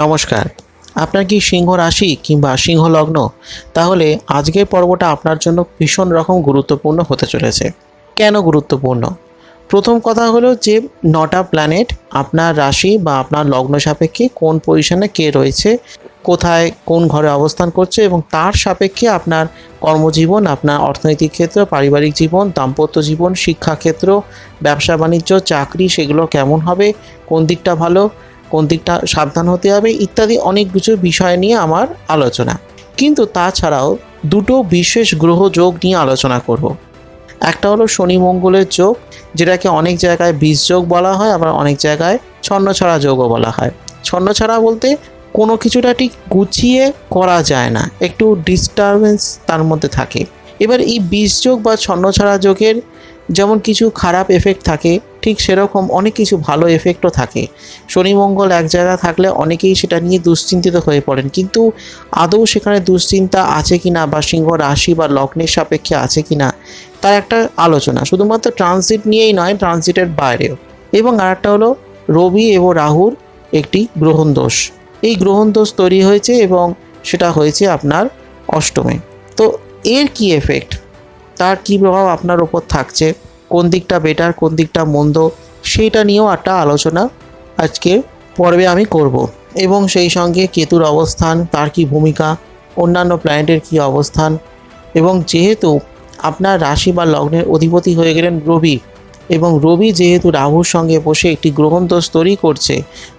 নমস্কার। আপনার কি সিংহ রাশি কিংবা সিংহ লগ্ন তাহলে আজকের পর্বটা আপনার জন্য ভীষণ রকম গুরুত্বপূর্ণ হতে চলেছে। কেন গুরুত্বপূর্ণ? প্রথম কথা হলো যে নটা প্ল্যানেট আপনার রাশি বা আপনার লগ্ন সাপেক্ষে কোন পজিশনে কে রয়েছে, কোথায় কোন ঘরে অবস্থান করছে এবং তার সাপেক্ষে আপনার কর্মজীবন, আপনার অর্থনৈতিক ক্ষেত্র, পারিবারিক জীবন, দাম্পত্য জীবন, শিক্ষাক্ষেত্র, ব্যবসা, বাণিজ্য, চাকরি, সেগুলো কেমন হবে, কোন দিকটা ভালো কোন দিকটা সাবধান হতে হবে ইত্যাদি অনেক কিছু বিষয় নিয়ে আমার আলোচনা। কিন্তু তাছাড়াও দুটো বিশেষ গ্রহ যোগ নিয়ে আলোচনা করব। একটা হলো শনি মঙ্গলের যোগ, যেটাকে অনেক জায়গায় বীজ যোগ বলা হয়, আবার অনেক জায়গায় ছন্নছাড়া যোগও বলা হয়। ছন্নছাড়া বলতে কোনো কিছুটা ঠিক গুছিয়ে করা যায় না, একটু ডিস্টারবেন্স তার মধ্যে থাকে। এবার এই বীজ যোগ বা ছন্নছাড়া যোগের যেমন কিছু খারাপ এফেক্ট থাকে ঠিক সেরকম অনেক কিছু ভালো এফেক্টও থাকে। শনি মঙ্গল এক জায়গায় থাকলে অনেকেই সেটা নিয়ে দুশ্চিন্তিত হয়ে পড়েন। কিন্তু আদৌ সেখানে দুশ্চিন্তা আছে কি না বা সিংহ রাশি বা লগ্নের সাপেক্ষে আছে কি না তার একটা আলোচনা। শুধুমাত্র ট্রানজিট নিয়েই নয় ট্রানজিটের বাইরেও। এবং আরেকটা হলো রবি এবং রাহুর একটি গ্রহণ দোষ। এই গ্রহণ দোষ তৈরি হয়েছে এবং সেটা হয়েছে আপনার অষ্টমে। তো এর কি এফেক্ট তার কী প্রভাব আপনার ওপর থাকছে? কোন দিকটা বেটার কোন দিকটা মন্দ, সেইটা নিয়েও একটা আলোচনা আজকের পর্বে আমি করব। এবং সেই সঙ্গে কেতুর অবস্থান, তার কি ভূমিকা, অন্যান্য প্ল্যানেটের কি অবস্থান, এবং যেহেতু আপনার রাশি বা লগ্নের অধিপতি হয়ে গেলেন রবি, এবং রবি যেহেতু রাহুর সঙ্গে বসে একটি গ্রহণ দোষ তৈরি করছে,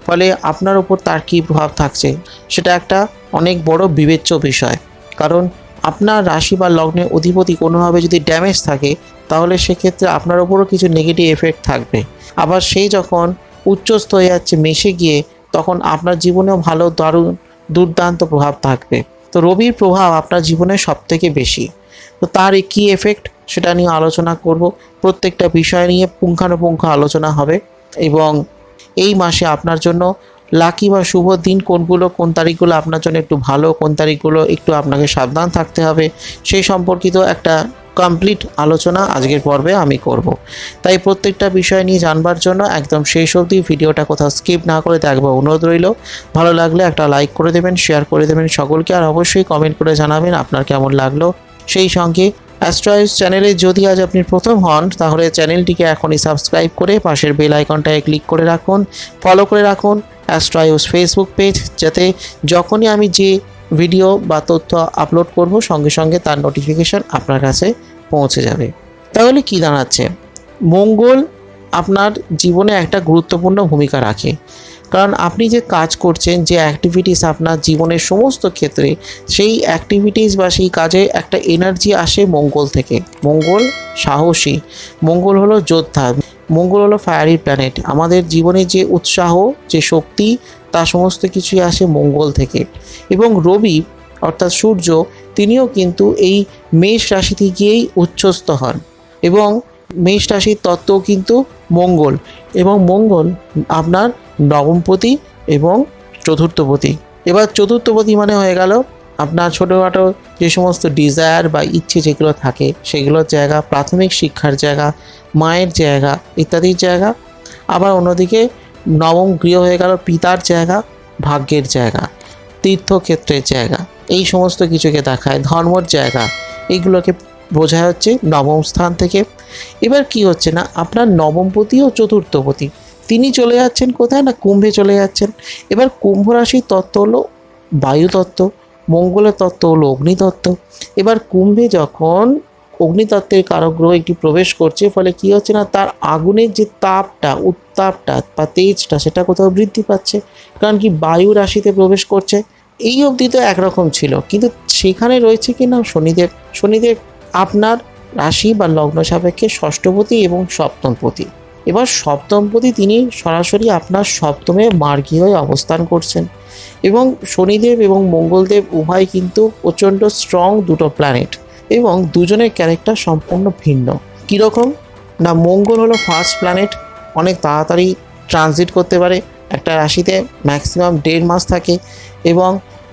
ফলে আপনার ওপর তার কী প্রভাব থাকছে, সেটা একটা অনেক বড় বিবেচ্য বিষয়। কারণ আপনার রাশি বা লগ্নের অধিপতি কোনোভাবে যদি ড্যামেজ থাকে, তাহলে সেক্ষেত্রে আপনার ওপরও কিছু নেগেটিভ এফেক্ট থাকবে। আবার সেই যখন উচ্চস্থ হয়ে যাচ্ছে মেশে গিয়ে, তখন আপনার জীবনেও ভালো, দারুণ, দুর্দান্ত প্রভাব থাকবে। তো রবির প্রভাব আপনার জীবনে সব থেকে বেশি। তো তার কী এফেক্ট সেটা নিয়ে আলোচনা করব। প্রত্যেকটা বিষয় নিয়ে পুঙ্খানুপুঙ্খ আলোচনা হবে এবং এই মাসে আপনার জন্য লাকি বা শুভ দিন, কোনগুলো, কোন তারিখগুলো আপনার জন্য একটু ভালো, কোন তারিখগুলো একটু আপনাকে সাবধান থাকতে হবে, সেই সম্পর্কিত একটা কমপ্লিট আলোচনা আজকের পর্বে আমি করব। তাই প্রত্যেকটা বিষয় নিয়ে জানবার জন্য একদম শেষ অবধি ভিডিওটা কোথাও স্কিপ না করে দেখব অনুরোধ রইল। ভালো লাগলে একটা লাইক করে দেবেন শেয়ার করে দেবেন সকলকে, আর অবশ্যই কমেন্ট করে জানাবেন আপনার কেমন লাগল। সেই সঙ্গে অ্যাস্ট্রয়েস চ্যানেলে যদি আজ আপনি প্রথম হন, তাহলে চ্যানেলটিকে এখনই সাবস্ক্রাইব করে পাশের বেল আইকনটায় ক্লিক করে রাখুন ফলো করে রাখুন। অ্যাস্ট্রয়েস ফেসবুক পেজ যাতে যখনই আমি যে ভিডিও বা তথ্য আপলোড করব, সঙ্গে সঙ্গে তার নোটিফিকেশান আপনার কাছে পৌঁছে যাবে। তাহলে কি দাঁড়াচ্ছে? মঙ্গল আপনার জীবনে একটা গুরুত্বপূর্ণ ভূমিকা রাখে। কারণ আপনি যে কাজ করছেন, যে অ্যাক্টিভিটিস আপনার জীবনের সমস্ত ক্ষেত্রে, সেই অ্যাক্টিভিটিস বা সেই কাজে একটা এনার্জি আসে মঙ্গল থেকে। মঙ্গল সাহসী। মঙ্গল হলো যোদ্ধা। মঙ্গল হলো ফায়ারি প্ল্যানেট আমাদের জীবনে যে উৎসাহ, যে শক্তি, তা সমস্ত কিছুই আসে মঙ্গল থেকে। এবং রবি, অর্থাৎ সূর্য, তিনিও কিন্তু এই মেষ রাশিতে গিয়েই উচ্চস্থ হন। এবং মেষ রাশির তত্ত্ব কিন্তু মঙ্গল এবং মঙ্গল আপনার নবমপতি এবং চতুর্থপতি। এবার চতুর্থপতি মানে হয়ে গেল আপনার ছোটোখাটো যে সমস্ত ডিজায়ার বা ইচ্ছে যেগুলো থাকে, সেগুলোর জায়গা, প্রাথমিক শিক্ষার জায়গা, মায়ের জায়গা ইত্যাদির জায়গা। আবার অন্যদিকে নবম গৃহ হয়ে গেল পিতার জায়গা, ভাগ্যের জায়গা, তীর্থক্ষেত্রের জায়গা। এই সমস্ত কিছুকে দেখায়, ধর্মর জায়গা। এইগুলোকে বোঝা হচ্ছে নবম স্থান থেকে। এবার কি হচ্ছে না, আপনার নবমপতি ও চতুর্থপতি, তিনি চলে যাচ্ছেন কোথায় না কুম্ভে চলে যাচ্ছেন? এবার কুম্ভ রাশির তত্ত্ব হলো বায়ুতত্ত্ব মঙ্গলের তত্ত্ব হলো অগ্নিতত্ত্ব এবার কুম্ভে যখন অগ্নিতত্ত্বের কারক গ্রহ একটি প্রবেশ করছে, ফলে কি হচ্ছে না, তার আগুনের যে তাপটা, উত্তাপটা বা তেজটা, সেটা কোথাও বৃদ্ধি পাচ্ছে। কারণ কি বায়ু রাশিতে প্রবেশ করছে, এই অবধি তো একরকম ছিল। কিন্তু সেখানে রয়েছে কি না, শনিদেব শনিদেব আপনার রাশি বা লগ্ন সাপেক্ষে ষষ্ঠপতি এবং সপ্তমপতি। এবার সপ্তমপতি তিনি সরাসরি আপনার সপ্তমে মার্গী হয়ে অবস্থান করছেন এবং শনিদেব এবং মঙ্গলদেব উভয় কিন্তু প্রচণ্ড স্ট্রং দুটো প্ল্যানেট এবং দুজনের ক্যারেক্টার সম্পূর্ণ ভিন্ন। কীরকম? না, মঙ্গল হলো ফার্স্ট প্ল্যানেট অনেক তাড়াতাড়ি ট্রানজিট করতে পারে, একটা রাশিতে ম্যাক্সিমাম দেড় মাস থাকে এবং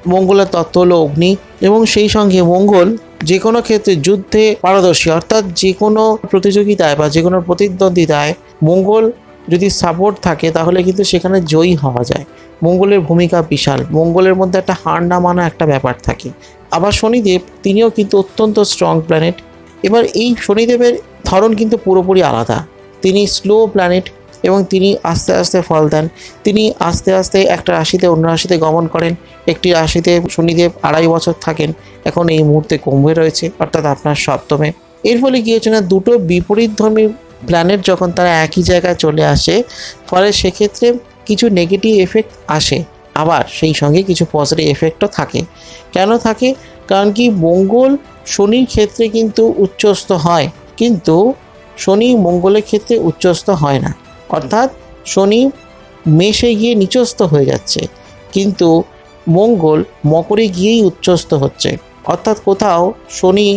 মঙ্গলের তত্ত্ব হলো অগ্নি এবং সেই সঙ্গে মঙ্গল যে কোনো ক্ষেত্রে যুদ্ধে পারদর্শী, অর্থাৎ যে কোনো প্রতিযোগিতায় বা যে কোনো প্রতিদ্বন্দ্বিতায় মঙ্গল যদি সাপোর্ট থাকে, তাহলে কিন্তু সেখানে জয়ী হওয়া যায়। মঙ্গলের ভূমিকা বিশাল। মঙ্গলের মধ্যে একটা হার না মানা একটা ব্যাপার থাকে। আবার শনিদেব, তিনিও কিন্তু অত্যন্ত স্ট্রং প্ল্যানেট এবার এই শনিদেবের ধরন কিন্তু পুরোপুরি আলাদা। তিনি স্লো প্ল্যানেট এবং তিনি আস্তে আস্তে ফল দেন। তিনি আস্তে আস্তে একটা রাশিতে, অন্য রাশিতে গমন করেন। একটি রাশিতে শনিদেব আড়াই বছর থাকেন। এখন এই মুহূর্তে কুম্ভে রয়েছে, অর্থাৎ আপনার সপ্তমে। এর ফলে কী হচ্ছে না, দুটো বিপরীতধর্মী প্ল্যানেট যখন তারা একই জায়গায় চলে আসে, ফলে সেক্ষেত্রে কিছু নেগেটিভ এফেক্ট আসে। আবার সেই সঙ্গে কিছু পজিটিভ এফেক্টও থাকে। কেন থাকে? কারণ কি, মঙ্গল শনির ক্ষেত্রে কিন্তু উচ্চস্থ হয়। কিন্তু শনি মঙ্গলের ক্ষেত্রে উচ্চস্থ হয় না। অর্থাৎ শনি মেষে গিয়ে নিচস্থ হয়ে যাচ্ছে, কিন্তু মঙ্গল মকরে গিয়েই উচ্চস্থ হচ্ছে। অর্থাৎ কোথাও শনি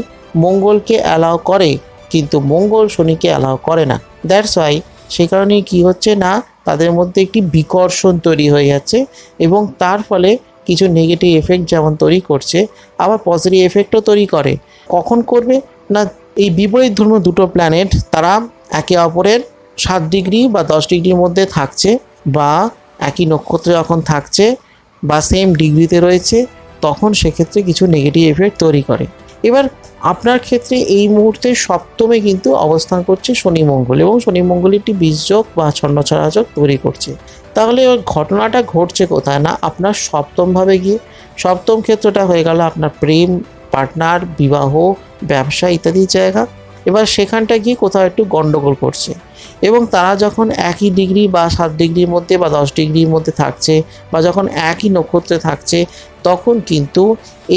মঙ্গলকে অ্যালাউ করে, কিন্তু মঙ্গল শনিকে অ্যালাউ করে না। দ্যাটস ওয়াই সেই কারণে কি হচ্ছে না, তাদের মধ্যে একটি বিকর্ষণ তৈরি হয়ে যাচ্ছে এবং তার ফলে কিছু নেগেটিভ এফেক্ট যেমন তৈরি করছে, আবার পজিটিভ এফেক্টও তৈরি করে। কখন করবে? না, এই বিপরীত ধর্ম দুটো প্ল্যানেট তারা একে অপরের সাত ডিগ্রি বা দশ ডিগ্রির মধ্যে থাকছে বা একই নক্ষত্রে যখন থাকছে বা সেম ডিগ্রিতে রয়েছে, তখন সেক্ষেত্রে কিছু নেগেটিভ এফেক্ট তৈরি করে। এবার আপনার ক্ষেত্রে এই মুহূর্তে সপ্তমে কিন্তু অবস্থান করছে শনি মঙ্গল এবং শনি মঙ্গল একটি বীজযোগ বা ছন্নছাড়াযোগ তৈরি করছে। তাহলে এবার ঘটনাটা ঘটছে কোথায় না? আপনার সপ্তমভাবে গিয়ে সপ্তম ক্ষেত্রটা হয়ে গেল আপনার প্রেম পার্টনার বিবাহ, ব্যবসা ইত্যাদি জায়গা। এবার সেখানটা গিয়ে কোথাও একটু গন্ডগোল করছে। এবং তারা যখন একই ডিগ্রি বা সাত ডিগ্রির মধ্যে বা দশ ডিগ্রির মধ্যে থাকছে বা যখন একই নক্ষত্রে থাকছে, তখন কিন্তু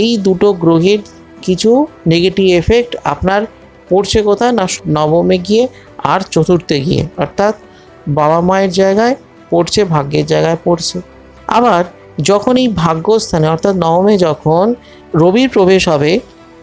এই দুটো গ্রহের কিছু নেগেটিভ এফেক্ট আপনার পড়ছে কোথায় না নবমে গিয়ে আর চতুর্থে গিয়ে। অর্থাৎ বাবা মায়ের জায়গায় পড়ছে, ভাগ্যের জায়গায় পড়ছে। আবার যখন এই ভাগ্যস্থানে, অর্থাৎ নবমে যখন রবির প্রবেশ হবে,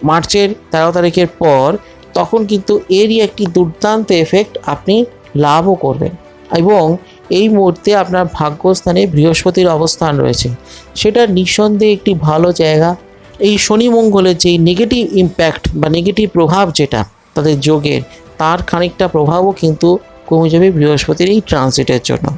মার্চের তেরো তারিখের পর, তখন কিন্তু এরই একটি দুর্দান্ত এফেক্ট আপনি লাভও করবেন এবং এই মুহূর্তে আপনার ভাগ্যস্থানে বৃহস্পতির অবস্থান রয়েছে। সেটা নিঃসন্দেহে একটি ভালো জায়গা। এই শনি মঙ্গলের যে নেগেটিভ ইম্প্যাক্ট বা নেগেটিভ প্রভাব যেটা তাদের যোগের, তার খানিকটা প্রভাবও কিন্তু কমে যাবে বৃহস্পতির এই ট্রানজিটের জন্য।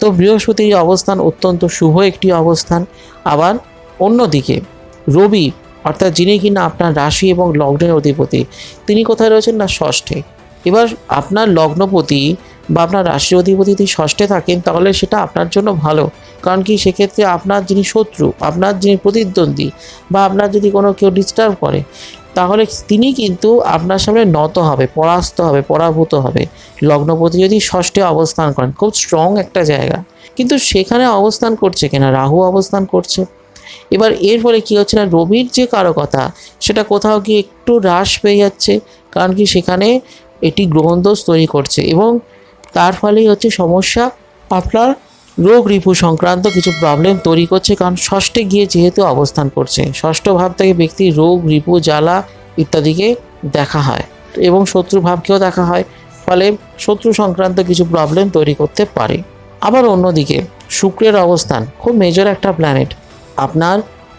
তো বৃহস্পতির অবস্থান অত্যন্ত শুভ একটি অবস্থান। আবার অন্যদিকে রবি, অর্থাৎ যিনি কিনা আপনার রাশি এবং লগ্নের অধিপতি, তিনি কোথায় রয়েছেন না ষষ্ঠে? এবার আপনার লগ্নপতি বা আপনার রাশির অধিপতি যদি ষষ্ঠে থাকেন, তাহলে সেটা আপনার জন্য ভালো। কারণ কি? সেক্ষেত্রে আপনার যিনি শত্রু, আপনার যিনি প্রতিদ্বন্দ্বী বা আপনার যদি কোনো কেউ ডিস্টার্ব করে, তাহলে তিনি কিন্তু আপনার সামনে নত হবে, পরাস্ত হবে, পরাভূত হবে। লগ্নপতি যদি ষষ্ঠে অবস্থান করেন, খুব স্ট্রং একটা জায়গা। কিন্তু সেখানে অবস্থান করছে কিনা? রাহু অবস্থান করছে। এবার এর ফলে কী হচ্ছে না? রবির যে কারকতা, সেটা কোথাও গিয়ে একটু হ্রাস পেয়ে যাচ্ছে। কারণ কি? সেখানে এটি গ্রহণদোষ তৈরি করছে এবং তার ফলেই হচ্ছে সমস্যা। আপনার রোগ রিপু সংক্রান্ত কিছু প্রবলেম তৈরি করছে কারণ ষষ্ঠে গিয়ে যেহেতু অবস্থান করছে, ষষ্ঠ ভাব থেকে ব্যক্তি রোগ, রিপু, জ্বালা ইত্যাদিকে দেখা হয় এবং শত্রু ভাবকেও দেখা হয়, ফলে শত্রু সংক্রান্ত কিছু প্রবলেম তৈরি করতে পারে। আবার অন্যদিকে, শুক্রের অবস্থান, খুব মেজর একটা প্ল্যানেট আপনার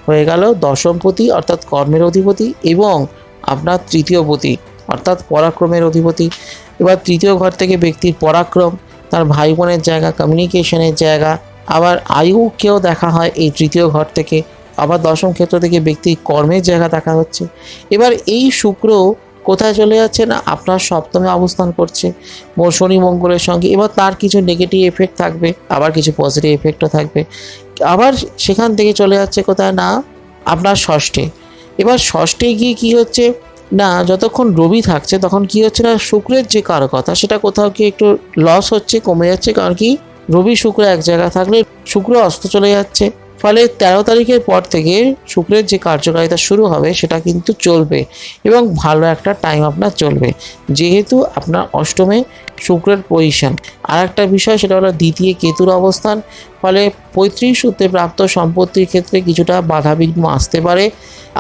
হয়ে গেল দশমপতি অর্থাৎ কর্মের অধিপতি এবং আপনার তৃতীয়পতি অর্থাৎ পরাক্রমের অধিপতি। এবার তৃতীয় ঘর থেকে ব্যক্তির পরাক্রম, তার ভাই বোনের জায়গা কমিউনিকেশনের জায়গা, আবার আয়ুকেও দেখা হয় এই তৃতীয় ঘর থেকে। আবার দশম ক্ষেত্র থেকে ব্যক্তির কর্মের জায়গা দেখা হচ্ছে। এবার এই শুক্র কোথায় চলে যাচ্ছে না? আপনার সপ্তমে অবস্থান করছে। শনি মঙ্গলের সঙ্গে। এবার তার কিছু নেগেটিভ এফেক্ট থাকবে, আবার কিছু পজিটিভ এফেক্টও থাকবে। আবার সেখান থেকে চলে যাচ্ছে কোথায়? না, আপনার ষষ্ঠে। এবার ষষ্ঠে গিয়ে কি হচ্ছে? না, যতক্ষণ রবি থাকছে, তখন কি হচ্ছে না, শুক্রের যে কারকতা সেটা কোথাও কি একটু লস হচ্ছে, কমে যাচ্ছে, কারণ কি রবি শুক্র এক জায়গায় থাকলে শুক্র অস্ত চলে যাচ্ছে। ফলে তেরো তারিখের পর থেকে শুক্রের যে কার্যকারিতা শুরু হবে, সেটা কিন্তু চলবে এবং ভালো একটা টাইম আপনার চলবে। যেহেতু আপনার অষ্টমে শুক্রের পজিশন আর একটা বিষয়, সেটা হলো দ্বিতীয় কেতুর অবস্থান। ফলে পঁয়ত্রিশ সূত্রে প্রাপ্ত সম্পত্তির ক্ষেত্রে কিছুটা বাধাবিঘ্ন আসতে পারে।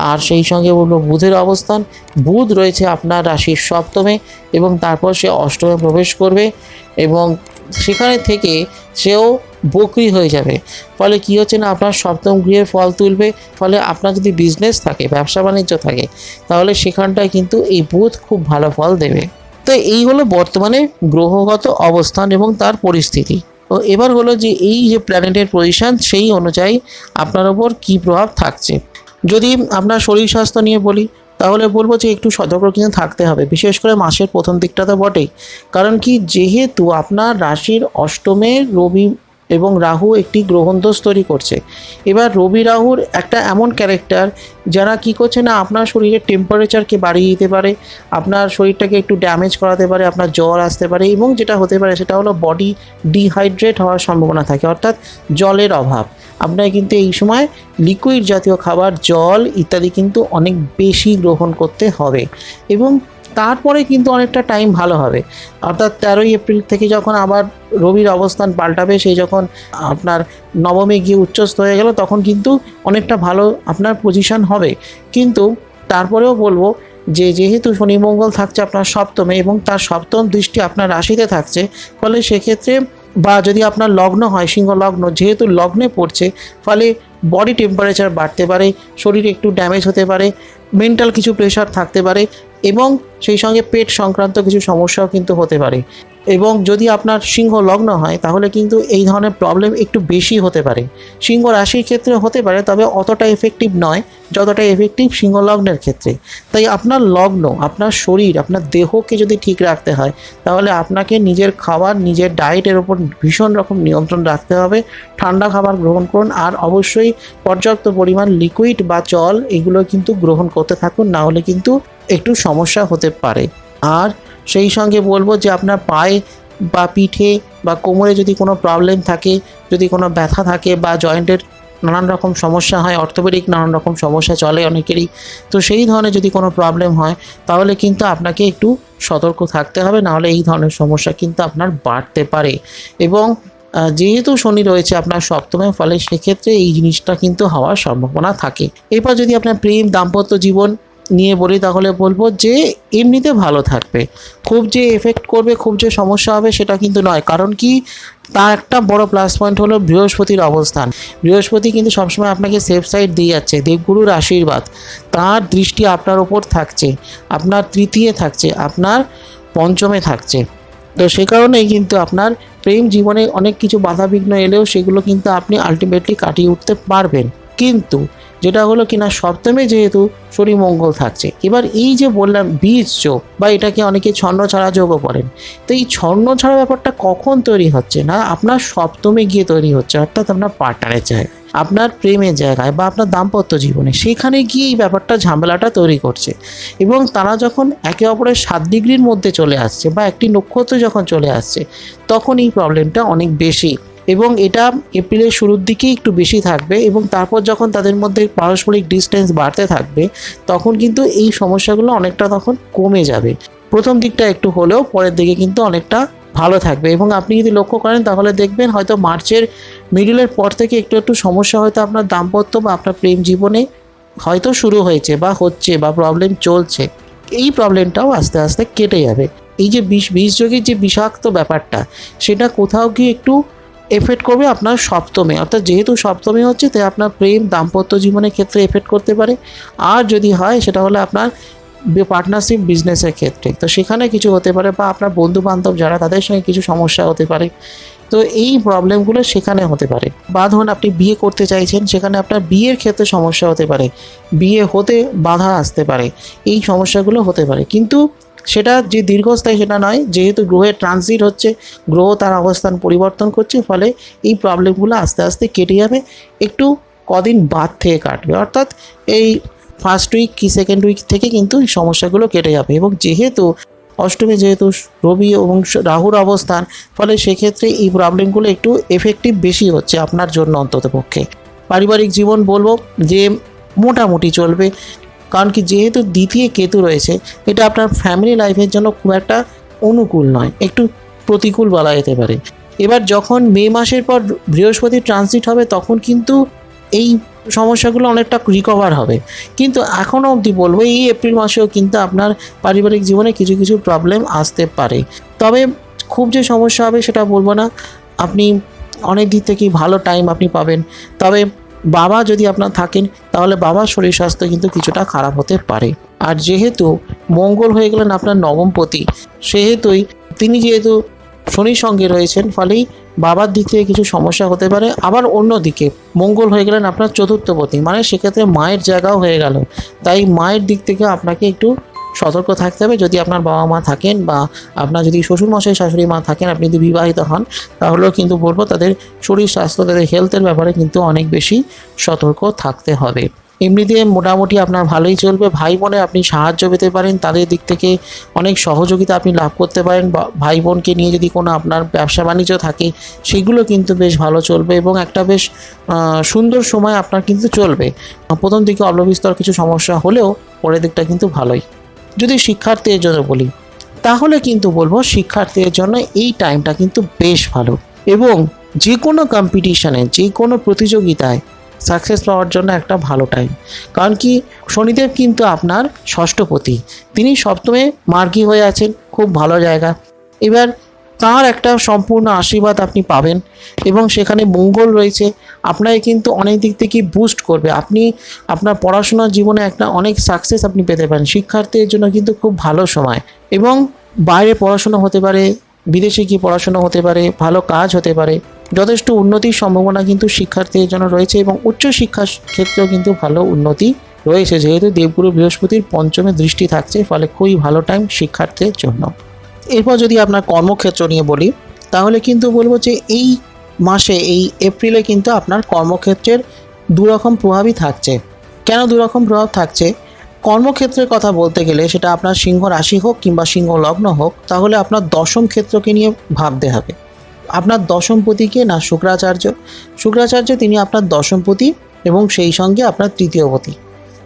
আর সেই সঙ্গে বলব বুধের অবস্থান। বুধ রয়েছে আপনার রাশির সপ্তমে এবং তারপর সে অষ্টমে প্রবেশ করবে এবং সেখানে থেকে সেও বকরি হয়ে যাবে। ফলে কী হচ্ছে না, আপনার সপ্তম গৃহের ফল তুলবে, ফলে আপনার যদি বিজনেস থাকে, ব্যবসা বাণিজ্য থাকে, তাহলে সেখানটায় কিন্তু এই বুধ খুব ভালো ফল দেবে। তো এই হলো বর্তমানে গ্রহগত অবস্থান এবং তার পরিস্থিতি। তো এবার হলো যে এই যে প্ল্যানেটের পজিশন সেই অনুযায়ী আপনার ওপর কী প্রভাব থাকছে। যদি আপনার শরীর স্বাস্থ্য নিয়ে বলি, তাহলে বলব যে একটু সতর্ক কিন্তু থাকতে হবে। বিশেষ করে মাসের প্রথম দিকটা তো বটেই। কারণ কি, যেহেতু আপনার রাশির অষ্টমে রবি এবং রাহু একটি গ্রহণদোষ তৈরি করছে। এবার রবি রাহুর একটা এমন ক্যারেক্টার যারা কি করছে না, আপনার শরীরের টেম্পারেচারকে বাড়িয়ে দিতে পারে, আপনার শরীরটাকে একটু ড্যামেজ করাতে পারে, আপনার জ্বর আসতে পারে, এবং যেটা হতে পারে সেটা হলো বডি ডিহাইড্রেট হওয়ার সম্ভাবনা থাকে, অর্থাৎ জলের অভাব। আপনার কিন্তু এই সময় লিকুইড জাতীয় খাবার, জল ইত্যাদি কিন্তু অনেক বেশি গ্রহণ করতে হবে। এবং তারপরে কিন্তু অনেকটা টাইম ভালো হবে। অর্থাৎ তেরোই এপ্রিল থেকে যখন আবার রবির অবস্থান পাল্টাবে সেই যখন আপনার নবমে গিয়ে উচ্চস্থ হয়ে গেল, তখন কিন্তু অনেকটা ভালো আপনার পজিশন হবে। কিন্তু তারপরেও বলব যে, যেহেতু শনি মঙ্গল থাকছে আপনার সপ্তমে এবং তার সপ্তম দৃষ্টি আপনার রাশিতে থাকছে, ফলে সেক্ষেত্রে বা যদি আপনার লগ্ন হয়, সিংহ লগ্ন, যেহেতু লগ্নে পড়ছে, ফলে বডি টেম্পারেচার বাড়তে পারে, শরীর একটু ড্যামেজ হতে পারে মেন্টাল কিছু প্রেশার থাকতে পারে এবং সেই সঙ্গে পেট সংক্রান্ত কিছু সমস্যাও কিন্তু হতে পারে। এবং যদি আপনার সিংহ লগ্ন হয়, তাহলে কিন্তু এই ধরনের প্রবলেম একটু বেশি হতে পারে। সিংহ রাশির ক্ষেত্রে হতে পারে, তবে অতটা এফেক্টিভ নয়, যতটা এফেক্টিভ সিংহ লগ্নের ক্ষেত্রে। তাই আপনার লগ্ন, আপনার শরীর, আপনার দেহকে যদি ঠিক রাখতে হয়, তাহলে আপনাকে নিজের খাবার, নিজের ডায়েটের ওপর ভীষণ রকম নিয়ন্ত্রণ রাখতে হবে। ঠান্ডা খাবার গ্রহণ করুন, আর অবশ্যই পর্যাপ্ত পরিমাণ লিকুইড বা জল, এগুলো কিন্তু গ্রহণ করতে থাকুন, না হলে কিন্তু একটু সমস্যা হতে পারে। আর সেই সঙ্গে বলব যে আপনার পায়ে বা পিঠে বা কোমরে যদি কোনো প্রবলেম থাকে, যদি কোনো ব্যথা থাকে বা জয়েন্টের নানান রকম সমস্যা হয় অর্থোপেডিক নানান রকম সমস্যা চলে অনেকেরই, তো সেই ধরনের যদি কোনো প্রবলেম হয়, তাহলে কিন্তু আপনাকে একটু সতর্ক থাকতে হবে নাহলে এই ধরনের সমস্যা কিন্তু আপনার বাড়তে পারে। এবং যেহেতু শনি রয়েছে আপনার সপ্তমে ফলে, সেক্ষেত্রে এই জিনিসটা কিন্তু হওয়ার সম্ভাবনা থাকে। এরপর যদি আপনার প্রেম, দাম্পত্য জীবন নিয়ে বলি তাহলে বলব যে এমনিতে ভালো থাকবে। খুব যে এফেক্ট করবে, খুব যে সমস্যা হবে সেটা কিন্তু নয়। কারণ কি? তার একটা বড় প্লাস পয়েন্ট হলো বৃহস্পতির অবস্থান। বৃহস্পতি কিন্তু সবসময় আপনাকে সেফ সাইড দিয়ে যাচ্ছে, দেবগুরুর আশীর্বাদ। তার দৃষ্টি আপনার ওপর থাকছে, আপনার তৃতীয় থাকছে, আপনার পঞ্চমে থাকছে। তো সে কারণেই কিন্তু আপনার প্রেম জীবনে অনেক কিছু বাধাবিঘ্ন এলেও সেগুলো কিন্তু আপনি আলটিমেটলি কাটিয়ে উঠতে পারবেন। কিন্তু যেটা হলো কিনা সপ্তমে যেহেতু শনি মঙ্গল থাকছে। এবার এই যে বললাম বীজ যোগ, বা এটাকে অনেকে ছন্ন ছাড়া যোগও বলেন, তো এই ছন্ন ছাড়া ব্যাপারটা কখন তৈরি হচ্ছে না? আপনার সপ্তমে গিয়ে তৈরি হচ্ছে, অর্থাৎ আপনার পার্টনারের জায়গায়, আপনার প্রেমের জায়গায়, বা আপনার দাম্পত্য জীবনে। সেখানে গিয়ে এই ব্যাপারটা, ঝামেলাটা তৈরি করছে। এবং তারা যখন একে অপরের সাত ডিগ্রির মধ্যে চলে আসছে, বা একটি নক্ষত্র যখন চলে আসছে, তখন এই প্রবলেমটা অনেক বেশি এবং এটা এপ্রিলের শুরুর দিকেই একটু বেশি থাকবে এবং তারপর যখন তাদের মধ্যে পারস্পরিক ডিস্টেন্স বাড়তে থাকবে, তখন কিন্তু এই সমস্যাগুলো অনেকটা তখন কমে যাবে। প্রথম দিকটা একটু হলেও পরের দিকে কিন্তু অনেকটা ভালো থাকবে। এবং আপনি যদি লক্ষ্য করেন, তাহলে দেখবেন হয়তো মার্চের মিডিলের পর থেকে একটু একটু সমস্যা হয়তো আপনার দাম্পত্য বা আপনার প্রেম জীবনে হয়তো শুরু হয়েছে বা হচ্ছে বা প্রবলেম চলছে। এই প্রবলেমটাও আস্তে আস্তে কেটে যাবে। এই যে বিষ বীজযোগের যে বিষাক্ত ব্যাপারটা, সেটা কোথাও গিয়ে একটু এফেক্ট করবে আপনার সপ্তমে। অর্থাৎ যেহেতু সপ্তমে হচ্ছে, তাই আপনার প্রেম দাম্পত্য জীবনের ক্ষেত্রে এফেক্ট করতে পারে। আর যদি হয়, সেটা হলো আপনার পার্টনারশিপ বিজনেসের ক্ষেত্রে। তো সেখানে কিছু হতে পারে বা আপনার বন্ধু বান্ধব যারা, তাদের সঙ্গে কিছু সমস্যা হতে পারে। তো এই প্রবলেমগুলো সেখানে হতে পারে। বা ধরুন আপনি বিয়ে করতে চাইছেন, সেখানে আপনার বিয়ের ক্ষেত্রে সমস্যা হতে পারে। বিয়ে হতে বাধা আসতে পারে। এই সমস্যাগুলো হতে পারে। কিন্তু সেটা যে দীর্ঘস্থায়ী সেটা নয়, যেহেতু গ্রহের ট্রানজিট হচ্ছে, গ্রহ তার অবস্থান পরিবর্তন করছে, ফলে এই প্রবলেমগুলো আস্তে আস্তে কেটে যাবে। একটু কদিন বাদ থেকে কাটবে, অর্থাৎ এই ফার্স্ট উইক কি সেকেন্ড উইক থেকে কিন্তু এই সমস্যাগুলো কেটে যাবে। এবং যেহেতু অষ্টমী যেহেতু রবি এবং রাহুর অবস্থান, ফলে সেক্ষেত্রে এই প্রবলেমগুলো একটু এফেক্টিভ বেশি হচ্ছে আপনার জন্য অন্তত পক্ষে পারিবারিক জীবন বলব যে মোটামুটি চলবে। কারণ কি যেহেতু দ্বিতীয় কেতু রয়েছে, এটা আপনার ফ্যামিলি লাইফের জন্য খুব একটা অনুকূল নয়, একটু প্রতিকূল বলা যেতে পারে। এবার যখন মে মাসের পর বৃহস্পতি ট্রানজিট হবে, তখন কিন্তু এই সমস্যাগুলো অনেকটা রিকভার হবে। কিন্তু এখনও অবধি বলব, এই এপ্রিল মাসেও কিন্তু আপনার পারিবারিক জীবনে কিছু কিছু প্রবলেম আসতে পারে। তবে খুব যে সমস্যা হবে সেটা বলব না। আপনি অনেক দিক থেকেই ভালো টাইম আপনি পাবেন। তবে বাবা যদি আপনার থাকেন, তাহলে বাবার শরীর স্বাস্থ্য কিন্তু কিছুটা খারাপ হতে পারে। আর যেহেতু মঙ্গল হয়ে গেলেন আপনার নবমপতি সেহেতুই তিনি যেহেতু শনির সঙ্গে রয়েছেন, ফলেই বাবার দিক থেকে কিছু সমস্যা হতে পারে। আবার অন্যদিকে মঙ্গল হয়ে গেলেন আপনার চতুর্থপতি মানে সেক্ষেত্রে মায়ের জায়গাও হয়ে গেল। তাই মায়ের দিক থেকে আপনাকে একটু সতর্ক থাকতে হবে। যদি আপনার বাবা মা থাকেন বা আপনার যদি শ্বশুর মশাই শাশুড়ি মা থাকেন, আপনি যদি বিবাহিত হন, তাহলেও কিন্তু বলব তাদের শরীর স্বাস্থ্য, তাদের হেলথের ব্যাপারে কিন্তু অনেক বেশি সতর্ক থাকতে হবে। এমনিতে মোটামুটি আপনার ভালোই চলবে। ভাই বোনে আপনি সাহায্য পেতে পারেন। তাদের দিক থেকে অনেক সহযোগিতা আপনি লাভ করতে পারেন। বা ভাই বোনকে নিয়ে যদি কোনো আপনার ব্যবসা বাণিজ্য থাকে, সেগুলো কিন্তু বেশ ভালো চলবে এবং একটা বেশ সুন্দর সময় আপনার কিন্তু চলবে। প্রথম দিকে অল্পবিস্তর কিছু সমস্যা হলেও পরের দিকটা কিন্তু ভালোই। যদি শিক্ষার্থীদের জন্য বলি, তাহলে কিন্তু বলব শিক্ষার্থীদের জন্য এই টাইমটা কিন্তু বেশ ভালো। এবং যে কোনো কম্পিটিশানে যে কোনো প্রতিযোগিতায় সাকসেস পাওয়ার জন্য একটা ভালো টাইম কারণ কি, শনিদেব কিন্তু আপনার ষষ্ঠপতি। তিনি সপ্তমে মার্গী হয়ে আছেন, খুব ভালো জায়গা। এবার তার একটা সম্পূর্ণ আশীর্বাদ আপনি পাবেন। এবং সেখানে মঙ্গল রয়েছে। আপনাকে কিন্তু অনেক দিক থেকে বুস্ট করবে। আপনি আপনার পড়াশোনার জীবনে একটা অনেক সাকসেস আপনি পেতে পারেন। শিক্ষার্থীদের জন্য কিন্তু খুব ভালো সময়। এবং বাইরে পড়াশোনা হতে পারে, বিদেশে গিয়ে পড়াশোনা হতে পারে, ভালো কাজ হতে পারে। যথেষ্ট উন্নতির সম্ভাবনা কিন্তু শিক্ষার্থীদের জন্য রয়েছে এবং উচ্চশিক্ষার ক্ষেত্রেও কিন্তু ভালো উন্নতি রয়েছে। যেহেতু দেবগুরু বৃহস্পতির পঞ্চমে দৃষ্টি থাকছে, ফলে খুবই ভালো টাইম শিক্ষার্থীদের জন্য। এরপর যদি আপনার কর্মক্ষেত্র নিয়ে বলি, তাহলে কিন্তু বলব যে এই মাসে এই এপ্রিলে কিন্তু আপনার কর্মক্ষেত্রের দুরকম প্রভাবই থাকছে। কেন দুরকম প্রভাব থাকছে? কর্মক্ষেত্রের কথা বলতে গেলে সেটা আপনার সিংহ রাশি হোক কিংবা সিংহ লগ্ন হোক, তাহলে আপনার দশম ক্ষেত্রকে নিয়ে ভাবতে হবে। আপনার দশমপতিকে না শুক্রাচার্য? শুক্রাচার্য তিনি আপনার দশমপতি এবং সেই সঙ্গে আপনার তৃতীয়পতি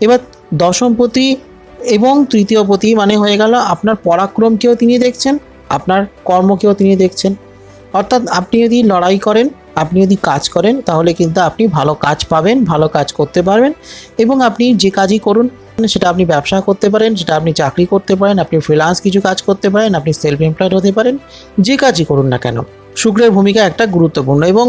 এবার দশমপতি এবং তৃতীয়পতি মানে হয়ে গেল আপনার পরাক্রমকেও তিনি দেখছেন, আপনার কর্মকেও তিনি দেখছেন। অর্থাৎ আপনি যদি লড়াই করেন, আপনি যদি কাজ করেন, তাহলে কিন্তু আপনি ভালো কাজ পাবেন, ভালো কাজ করতে পারবেন এবং আপনি যে কাজই করুন, সেটা আপনি ব্যবসা করতে পারেন, সেটা আপনি চাকরি করতে পারেন, আপনি ফ্রিলান্স কিছু কাজ করতে পারেন, আপনি সেলফ এমপ্লয়েড হতে পারেন, যে কাজই করুন না কেন। শুক্রের ভূমিকা একটা গুরুত্বপূর্ণ এবং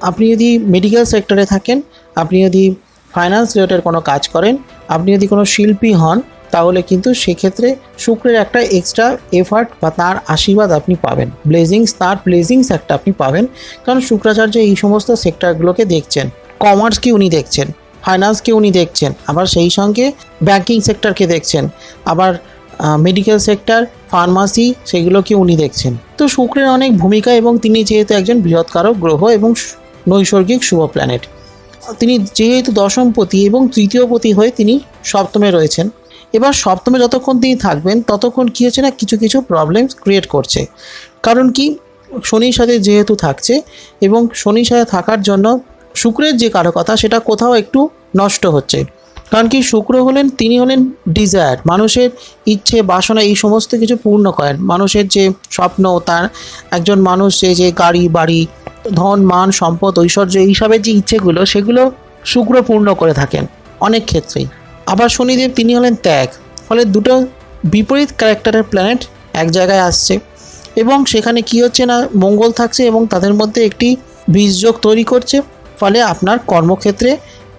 আপনি যদি মেডিকেল সেক্টরে থাকেন, আপনি যদি ফাইন্যান্স রিলেটেড কোনো কাজ করেন, আপনি যদি কোনো শিল্পী হন তাহলে কিন্তু সেক্ষেত্রে শুক্রের একটা এক্সট্রা এফার্ট বা তার আশীর্বাদ আপনি পাবেন। ব্লেজিংস তার ব্লেজিংস একটা আপনি পাবেন। কারণ শুক্রাচার্য এই সমস্ত সেক্টরগুলোকে দেখছেন। কমার্সকে উনি দেখছেন ফাইন্যান্সকে উনি দেখছেন, আবার সেই সঙ্গে ব্যাংকিং সেক্টরকে দেখছেন, আবার মেডিকেল সেক্টর ফার্মাসি সেগুলোকে উনি দেখছেন। তো শুক্রের অনেক ভূমিকা এবং তিনি যেহেতু একজন বৃহৎকারক গ্রহ এবং নৈসর্গিক শুভ প্ল্যানেট তিনি যেহেতু দশমপতি এবং তৃতীয়পতি হয়ে তিনি সপ্তমে রয়েছেন। এবার সপ্তমে যতক্ষণ তিনি থাকবেন, ততক্ষণ কী হচ্ছে না, কিছু কিছু প্রবলেমস ক্রিয়েট করছে। কারণ কি, শনির সাথে যেহেতু থাকছে এবং শনির সাথে থাকার জন্য শুক্রের যে কারও কথা সেটা কোথাও একটু নষ্ট হচ্ছে। কারণ কি, শুক্র হলেন, তিনি হলেন ডিজায়ার মানুষের ইচ্ছে, বাসনা, এই সমস্ত কিছু পূর্ণ করেন। মানুষের যে স্বপ্ন, তার একজন মানুষ যে যে গাড়ি, বাড়ি, ধন, মান, সম্পদ, ঐশ্বর্য, এইসবের যে ইচ্ছেগুলো, সেগুলো শুক্র পূর্ণ করে থাকেন অনেক ক্ষেত্রেই। আবার শনিদেব তিনি হলেন ত্যাগ। ফলে দুটো বিপরীত ক্যারেক্টারের প্ল্যানেট এক জায়গায় আসছে। এবং সেখানে কি হচ্ছে না, মঙ্গল থাকছে এবং তাদের মধ্যে একটি বীজযোগ তৈরি করছে। ফলে আপনার কর্মক্ষেত্রে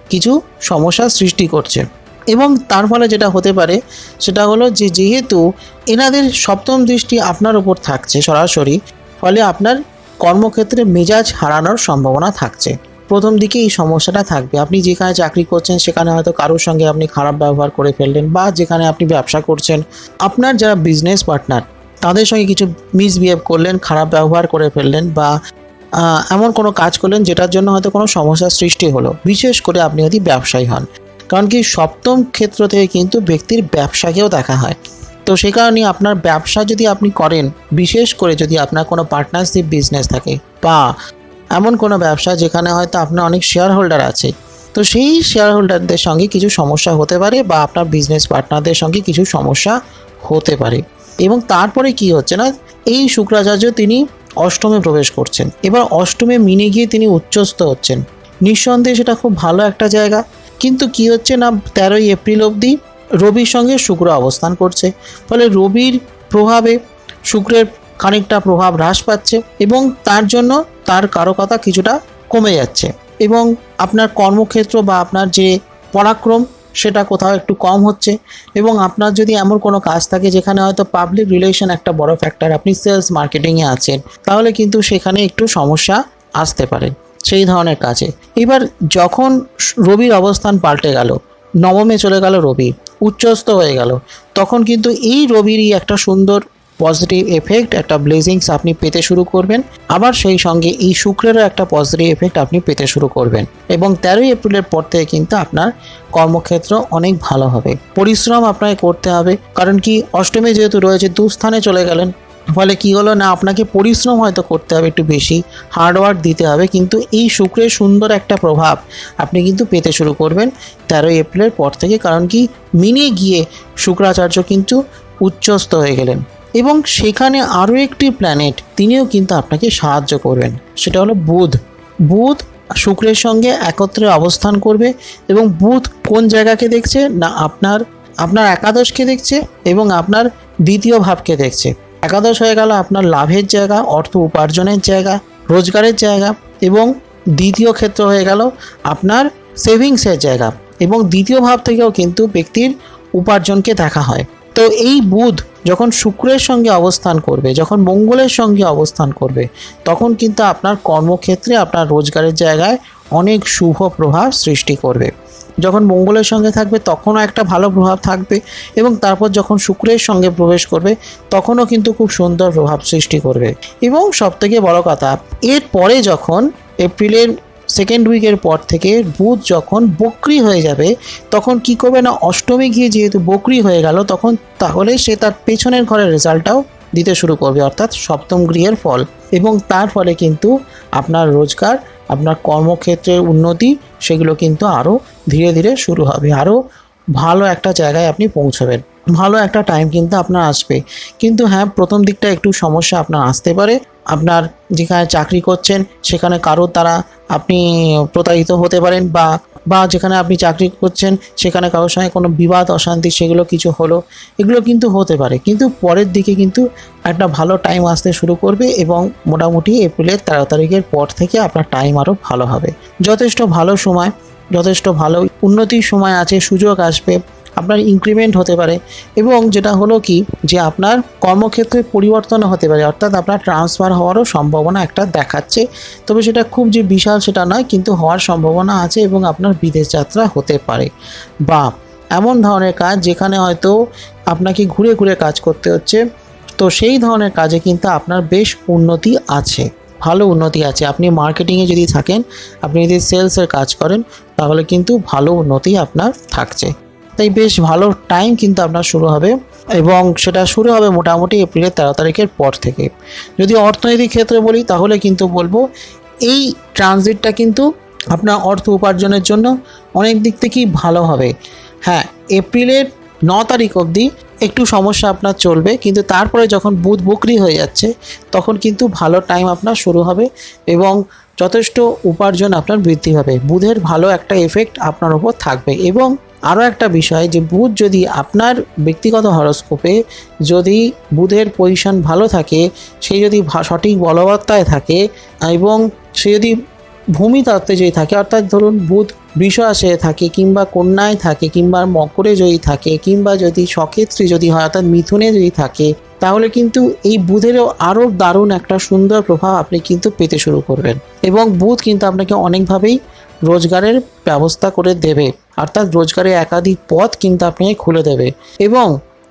কিছু সমস্যার সৃষ্টি করছে। এবং তার ফলে যেটা হতে পারে, সেটা হলো যে যেহেতু এনাদের সপ্তম দৃষ্টি আপনার উপর থাকছে সরাসরি, ফলে আপনার কর্মক্ষেত্রে মেজাজ হারানোর সম্ভাবনা থাকছে। প্রথম দিকে এই সমস্যাটা থাকবে। আপনি যেখানে চাকরি করছেন, সেখানে হয়তো কারোর সঙ্গে আপনি খারাপ ব্যবহার করে ফেললেন বা যেখানে আপনি ব্যবসা করছেন, আপনার যারা বিজনেস পার্টনার তাদের সঙ্গে কিছু মিসবিহেভ করলেন, খারাপ ব্যবহার করে ফেললেন বা এমন কোনো কাজ করলেন যেটার জন্য হয়তো কোনো সমস্যার সৃষ্টি হলো। বিশেষ করে আপনি যদি ব্যবসায়ী হন, কারণ কি সপ্তম ক্ষেত্র থেকে কিন্তু ব্যক্তির ব্যবসাকেও দেখা হয়। তো সেই কারণে আপনার ব্যবসা যদি আপনি করেন, বিশেষ করে যদি আপনার কোনো পার্টনারশিপ বিজনেস থাকে বা এমন কোনো ব্যবসা যেখানে হয়তো আপনার অনেক শেয়ার হোল্ডার আছে। তো সেই শেয়ার হোল্ডারদের সঙ্গে কিছু সমস্যা হতে পারে বা আপনার বিজনেস পার্টনারদের সঙ্গে কিছু সমস্যা হতে পারে। এবং তারপরে কি হচ্ছে না, এই শুক্রাচার্য তিনি অষ্টমে প্রবেশ করছেন। এবার অষ্টমে মিনে গিয়ে তিনি উচ্চস্থ হচ্ছেন। নিঃসন্দেহে সেটা খুব ভালো একটা জায়গা। কিন্তু কি হচ্ছে না, তেরোই এপ্রিল অবধি রবির সঙ্গে শুক্র অবস্থান করছে। ফলে রবির প্রভাবে শুক্রের খানিকটা প্রভাব হ্রাস পাচ্ছে এবং তার জন্য তার কারকতা কিছুটা কমে যাচ্ছে। এবং আপনার কর্মক্ষেত্র বা আপনার যে পরাক্রম, সেটা কোথাও একটু কম হচ্ছে। এবং আপনার যদি এমন কোনো কাজ থাকে যেখানে হয়তো পাবলিক রিলেশন একটা বড় ফ্যাক্টর আপনি সেলস মার্কেটিংয়ে আছেন, তাহলে কিন্তু সেখানে একটু সমস্যা আসতে পারে সেই ধরনের কাজে। এবার যখন রবির অবস্থান পাল্টে গেল, নবমে চলে গেল রবি, উচ্চস্থ হয়ে গেল, তখন কিন্তু এই রবিরই একটা সুন্দর পজিটিভ এফেক্ট একটা ব্লেজিংস আপনি পেতে শুরু করবেন। আবার সেই সঙ্গে এই শুক্রেরও একটা পজিটিভ এফেক্ট আপনি পেতে শুরু করবেন। এবং তেরোই এপ্রিলের পর থেকে কিন্তু আপনার কর্মক্ষেত্র অনেক ভালো হবে। পরিশ্রম আপনাকে করতে হবে। কারণ কি, অষ্টমী যেহেতু রয়েছে, দুস্থানে চলে গেলেন। ফলে কি হলো না, আপনাকে পরিশ্রম হয়তো করতে হবে একটু বেশি। হার্ডওয়ার্ক দিতে হবে। কিন্তু এই শুক্রের সুন্দর একটা প্রভাব আপনি কিন্তু পেতে শুরু করবেন তেরোই এপ্রিলের পর থেকে। কারণ কি, মিনে গিয়ে শুক্রাচার্য কিন্তু উচ্চস্থ হয়ে গেলেন। এবং সেখানে আরও একটি প্ল্যানেট তিনিও কিন্তু আপনাকে সাহায্য করবেন। সেটা হলো বুধ। বুধ শুক্রের সঙ্গে একত্রে অবস্থান করবে এবং বুধ কোন জায়গাকে দেখছে? না, আপনার আপনার একাদশকে দেখছে এবং আপনার দ্বিতীয় ভাবকে দেখছে। একাদশ হয়ে গেল আপনার লাভের জায়গা, অর্থ উপার্জনের জায়গা, রোজগারের জায়গা এবং দ্বিতীয় ক্ষেত্র হয়ে গেল আপনার সেভিংসের জায়গা এবং দ্বিতীয় ভাব থেকেও কিন্তু ব্যক্তির উপার্জনকে দেখা হয়। তো এই বুধ যখন শুক্রের সঙ্গে অবস্থান করবে, যখন মঙ্গলের সঙ্গে অবস্থান করবে, তখন কিন্তু আপনার কর্মক্ষেত্রে, আপনার রোজগারের জায়গায় অনেক শুভ প্রভাব সৃষ্টি করবে। যখন মঙ্গলের সঙ্গে থাকবে, তখনও একটা ভালো প্রভাব থাকবে এবং তারপর যখন শুক্রের সঙ্গে প্রবেশ করবে, তখনও কিন্তু খুব সুন্দর প্রভাব সৃষ্টি করবে। এবং সবথেকে বড় কথা, এরপরে যখন এপ্রিলের সেকেন্ড উইকের পর থেকে বুধ যখন বকরি হয়ে যাবে, তখন কি করবে না? অষ্টমী গিয়ে যেহেতু বকরি হয়ে গেল, তখন তাহলে সে তার পেছনের ঘরের রেজাল্টটাও দিতে শুরু করবে, অর্থাৎ সপ্তম গৃহের ফল। এবং তার ফলে কিন্তু আপনার রোজগার, আপনার কর্মক্ষেত্রের উন্নতি, সেগুলো কিন্তু আরও ধীরে ধীরে শুরু হবে। আরও ভালো একটা জায়গায় আপনি পৌঁছাবেন। ভালো একটা টাইম কিন্তু আপনার আসবে। কিন্তু হ্যাঁ প্রথম দিকটা একটু সমস্যা আপনার আসতে পারে। আপনার যেখানে চাকরি করছেন, সেখানে কারোর দ্বারা আপনি প্রতারিত হতে পারেন বা বা যেখানে আপনি চাকরি করছেন, সেখানে কারোর সঙ্গে কোনো বিবাদ, অশান্তি সেগুলো কিছু হলো, এগুলো কিন্তু হতে পারে। কিন্তু পরের দিকে কিন্তু একটা ভালো টাইম আসতে শুরু করবে এবং মোটামুটি এপ্রিলের তেরো তারিখের পর থেকে আপনার টাইম আরও ভালো হবে। যথেষ্ট ভালো সময়। যথেষ্ট ভালো উন্নতির সময় আছে, সুযোগ আসবে, আপনার ইনক্রিমেন্ট হতে পারে এবং যেটা হলো কি যে আপনার কর্মক্ষেত্রে পরিবর্তন হতে পারে, অর্থাৎ আপনার ট্রান্সফার হওয়ারও সম্ভাবনা একটা দেখাচ্ছে। তবে সেটা খুব যে বিশাল সেটা নয়, কিন্তু হওয়ার সম্ভাবনা আছে এবং আপনার বিদেশ যাত্রা হতে পারে। বা এমন ধরনের কাজ যেখানে হয়তো আপনাকে ঘুরে ঘুরে কাজ করতে হচ্ছে, তো সেই ধরনের কাজে কিন্তু আপনার বেশ উন্নতি আছে। ভালো উন্নতি আছে। আপনি মার্কেটিংয়ে যদি থাকেন, আপনি যদি সেলসের কাজ করেন, তাহলে কিন্তু ভালো উন্নতি আপনার থাকছে। তাই বেশ ভালো টাইম কিন্তু আপনার শুরু হবে এবং সেটা শুরু হবে মোটামুটি এপ্রিলের তেরো তারিখের পর থেকে। যদি অর্থনৈতিক ক্ষেত্রে বলি, তাহলে কিন্তু বলব, এই ট্রানজিটটা কিন্তু আপনার অর্থ উপার্জনের জন্য অনেক দিক থেকেই ভালো হবে। হ্যাঁ এপ্রিলের ন তারিখ অবধি একটু সমস্যা আপনার চলবে, কিন্তু তারপরে যখন বুধ বকরি হয়ে যাচ্ছে, তখন কিন্তু ভালো টাইম আপনার শুরু হবে এবং যথেষ্ট উপার্জন আপনার বৃদ্ধি হবে। বুধের ভালো একটা এফেক্ট আপনার ওপর থাকবে। এবং আরও একটা বিষয় যে, বুধ যদি আপনার ব্যক্তিগত হরস্কোপে যদি বুধের পজিশন ভালো থাকে, সে যদি সঠিক বলবত্তায় থাকে এবং সে যদি ভূমি তত্ত্বে যদি থাকে, অর্থাৎ ধরুন বুধ বৃষ থাকে কিংবা কন্যায় থাকে কিংবা মকরে যদি থাকে কিংবা যদি সক্ষেত্রে যদি হয়, অর্থাৎ মিথুনে যদি থাকে, তাহলে কিন্তু এই বুধেরও আরও দারুণ একটা সুন্দর প্রভাব আপনি কিন্তু পেতে শুরু করবেন। এবং বুধ কিন্তু আপনাকে অনেকভাবেই রোজগারের ব্যবস্থা করে দেবে। অর্থাৎ রোজগারের একাধিক পথ কিন্তু আপনাকে খুলে দেবে। এবং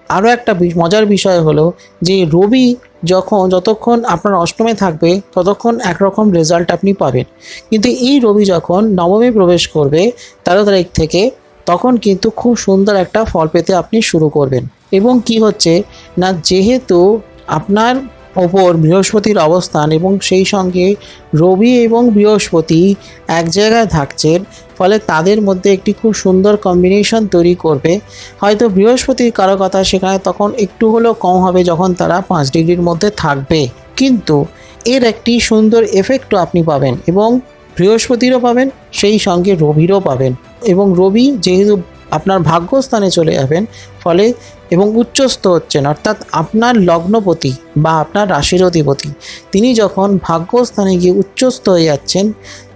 আরও একটা মজার বিষয় হলো যে রবি যখন যতক্ষণ আপনার অষ্টমে থাকবে, ততক্ষণ একরকম রেজাল্ট আপনি পাবেন। কিন্তু এই রবি যখন নবমে প্রবেশ করবে তেরো তারিখ থেকে, তখন কিন্তু খুব সুন্দর একটা ফল পেতে আপনি শুরু করবেন। এবং কি হচ্ছে না, যেহেতু আপনার ওপর বৃহস্পতির অবস্থান এবং সেই সঙ্গে রবি এবং বৃহস্পতি এক জায়গায় থাকছেন, ফলে তাদের মধ্যে একটি খুব সুন্দর কম্বিনেশন তৈরি করবে। হয়তো বৃহস্পতির কারও কথা সেখানে তখন একটু হলেও কম হবে যখন তারা পাঁচ ডিগ্রির মধ্যে থাকবে। কিন্তু এর একটি সুন্দর এফেক্টও আপনি পাবেন এবং বৃহস্পতিরও পাবেন, সেই সঙ্গে রবিরও পাবেন। এবং রবি যেহেতু আপনার ভাগ্যস্থানে চলে যাবেন, ফলে এবং উচ্চস্থ হচ্ছেন। অর্থাৎ আপনার লগ্নপতি বা আপনার রাশির অধিপতি, তিনি যখন ভাগ্যস্থানে গিয়ে উচ্চস্থ হয়ে যাচ্ছেন,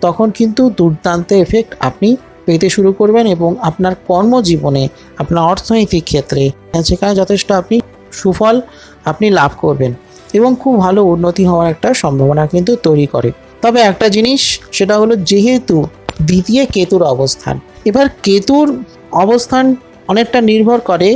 তখন কিন্তু দুর্দান্ত এফেক্ট আপনি পেতে শুরু করবেন এবং আপনার কর্মজীবনে, আপনার অর্থনৈতিক ক্ষেত্রে সেখানে যথেষ্ট আপনি সুফল আপনি লাভ করবেন এবং খুব ভালো উন্নতি হওয়ার একটা সম্ভাবনা কিন্তু তৈরি করে। তবে একটা জিনিস, সেটা হলো যেহেতু দ্বিতীয় কেতুর অবস্থান, এবার কেতুর অবস্থান অনেকটা নির্ভর করে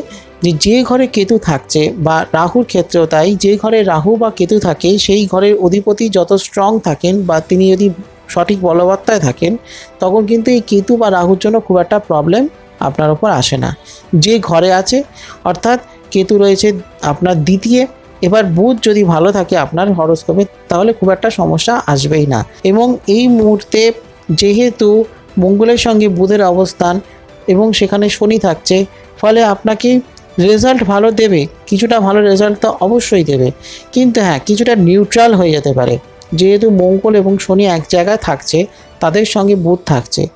যে যে ঘরে কেতু থাকছে বা রাহুর ক্ষেত্রেও তাই, যে ঘরে রাহু বা কেতু থাকে, সেই ঘরের অধিপতি যত স্ট্রং থাকেন বা তিনি যদি সঠিক বলবত্তায় থাকেন, তখন কিন্তু এই কেতু বা রাহুর জন্য খুব একটা প্রবলেম আপনার ওপর আসে না। যে ঘরে আছে, অর্থাৎ কেতু রয়েছে আপনার দ্বিতীয়, এবার বুধ যদি ভালো থাকে আপনার হরস্কোপে তাহলে খুব একটা সমস্যা আসবেই না। এবং এই মুহূর্তে যেহেতু মঙ্গলের সঙ্গে বুধের অবস্থান এবং সেখানে শনি থাকছে, ফলে আপনাকে রেজাল্ট ভালো দেবে, কিছুটা ভালো রেজাল্ট তো অবশ্যই দেবে। কিন্তু হ্যাঁ কিছুটা নিউট্রাল হয়ে যেতে পারে। যেহেতু মঙ্গল এবং শনি এক জায়গায় থাকছে, তাদের সঙ্গে বুধ থাকছে।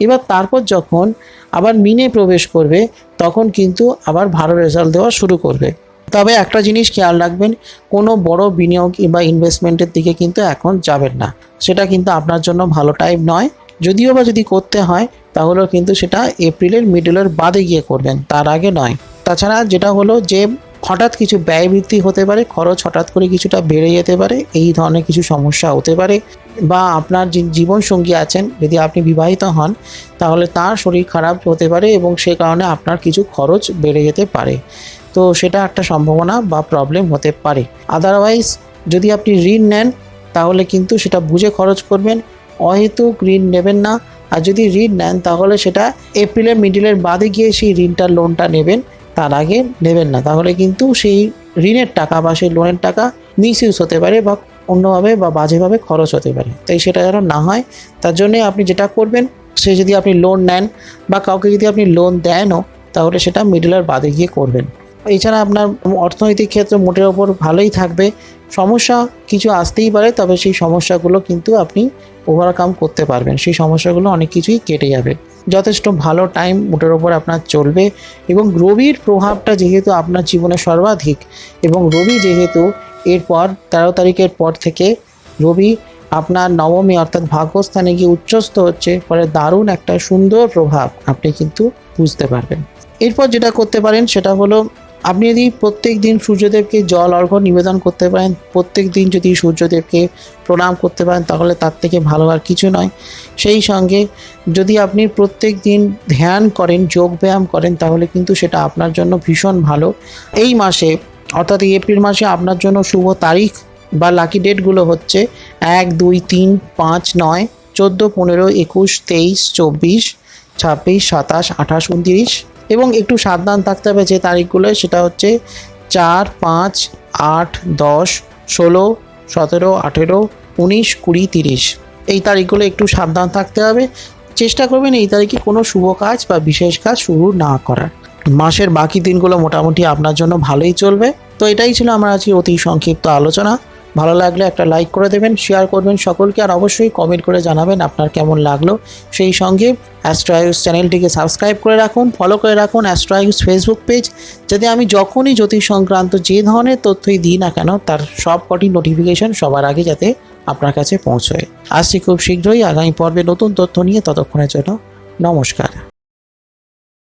এবার তারপর যখন আবার মিনে প্রবেশ করবে, তখন কিন্তু আবার ভালো রেজাল্ট দেওয়া শুরু করবে। তবে একটা জিনিস খেয়াল রাখবেন, কোনো বড় বিনিয়োগ বা ইনভেস্টমেন্টের দিকে কিন্তু এখন যাবেন না। সেটা কিন্তু আপনার জন্য ভালো টাইম নয়। যদিও বা যদি করতে হয়, তাহলেও কিন্তু সেটা এপ্রিলের মিডলের বাদে গিয়ে করবেন, তার আগে নয়। তাছাড়া যেটা হলো যে হঠাৎ কিছু ব্যয় বৃদ্ধি হতে পারে, খরচ হঠাৎ করে কিছুটা বেড়ে যেতে পারে, এই ধরনের কিছু সমস্যা হতে পারে বা আপনার যে জীবনসঙ্গী আছেন, যদি আপনি বিবাহিত হন, তাহলে তার শরীর খারাপ হতে পারে এবং সে কারণে আপনার কিছু খরচ বেড়ে যেতে পারে। তো সেটা একটা সম্ভাবনা বা প্রবলেম হতে পারে। আদারওয়াইজ যদি আপনি ঋণ নেন, তাহলে কিন্তু সেটা বুঝে খরচ করবেন। অহেতুক ঋণ নেবেন না। আর যদি ঋণ নেন, তাহলে সেটা এপ্রিলের মিডিলের বাদে গিয়ে সেই ঋণটার লোনটা নেবেন। তার আগে নেবেন না। তাহলে কিন্তু সেই ঋণের টাকা বা সেই লোনের টাকা মিস ইউজ হতে পারে বা অন্যভাবে বা বাজেভাবে খরচ হতে পারে। তাই সেটা যেন না হয়, তার জন্যে আপনি যেটা করবেন, সে যদি আপনি লোন নেন বা কাউকে যদি আপনি লোন দেনও, তাহলে সেটা মিডলের বাদে গিয়ে করবেন। এছাড়া আপনার অর্থনৈতিক ক্ষেত্রে মোটের ওপর ভালোই থাকবে। সমস্যা কিছু আসতেই পারে, তবে সেই সমস্যাগুলো কিন্তু আপনি ওভারকাম করতে পারবেন। সেই সমস্যাগুলো অনেক কিছুই কেটে যাবে। যথেষ্ট ভালো টাইম মোটের ওপর আপনার চলবে এবং রবির প্রভাবটা যেহেতু আপনার জীবনে সর্বাধিক এবং রবি যেহেতু এরপর তেরো তারিখের পর থেকে রবি আপনার নবমী অর্থাৎ ভাগ্যস্থানে গিয়ে উচ্চস্থ হচ্ছে, ফলে দারুণ একটা সুন্দর প্রভাব আপনি কিন্তু বুঝতে পারবেন। এরপর যেটা করতে পারেন সেটা হলো আপনি যদি প্রত্যেক দিন সূর্যদেবকে জল, অর্ঘ্য নিবেদন করতে পারেন, প্রত্যেক দিন যদি সূর্যদেবকে প্রণাম করতে পারেন, তাহলে তার থেকে ভালো আর কিছু নয়। সেই সঙ্গে যদি আপনি প্রত্যেক দিন ধ্যান করেন, যোগ ব্যায়াম করেন, তাহলে কিন্তু সেটা আপনার জন্য ভীষণ ভালো। এই মাসে, অর্থাৎ এপ্রিল মাসে আপনার জন্য শুভ তারিখ বা লাকি ডেটগুলো হচ্ছে এক, দুই, তিন, পাঁচ, নয়, চোদ্দ, পনেরো, একুশ, তেইশ, চব্বিশ, ছাব্বিশ, সাতাশ, আঠাশ, উনতিরিশ। এবং একটু সাবধান থাকতে হবে যে তারিখগুলো, সেটা হচ্ছে চার, পাঁচ, আট, দশ, ষোলো, সতেরো, আঠেরো, উনিশ, কুড়ি, তিরিশ। এই তারিখগুলো একটু সাবধান থাকতে হবে। চেষ্টা করবেন এই তারিখে কোনো শুভ কাজ বা বিশেষ কাজ শুরু না করার। মাসের বাকি দিনগুলো মোটামুটি আপনার জন্য ভালোই চলবে। তো এটাই ছিল আমার আজকে অতি সংক্ষিপ্ত আলোচনা। ভালো লাগলে একটা লাইক করে দেবেন শেয়ার করবেন সকলকে, আর অবশ্যই কমেন্ট করে জানাবেন আপনার কেমন লাগল। সেই সঙ্গে অ্যাস্ট্রাইউস চ্যানেলটিকে সাবস্ক্রাইব করে রাখুন ফলো করে রাখুন অ্যাস্ট্রাইউস ফেসবুক পেজ যাতে আমি যখনই জ্যোতিষ সংক্রান্ত যে ধরনের তথ্যই দিই না কেন, তার সব কটি নোটিফিকেশন সবার আগে যাতে আপনার কাছে পৌঁছয়। আসছি খুব শীঘ্রই, আগামী পর্বে নতুন তথ্য নিয়ে, ততক্ষণের জন্য নমস্কার।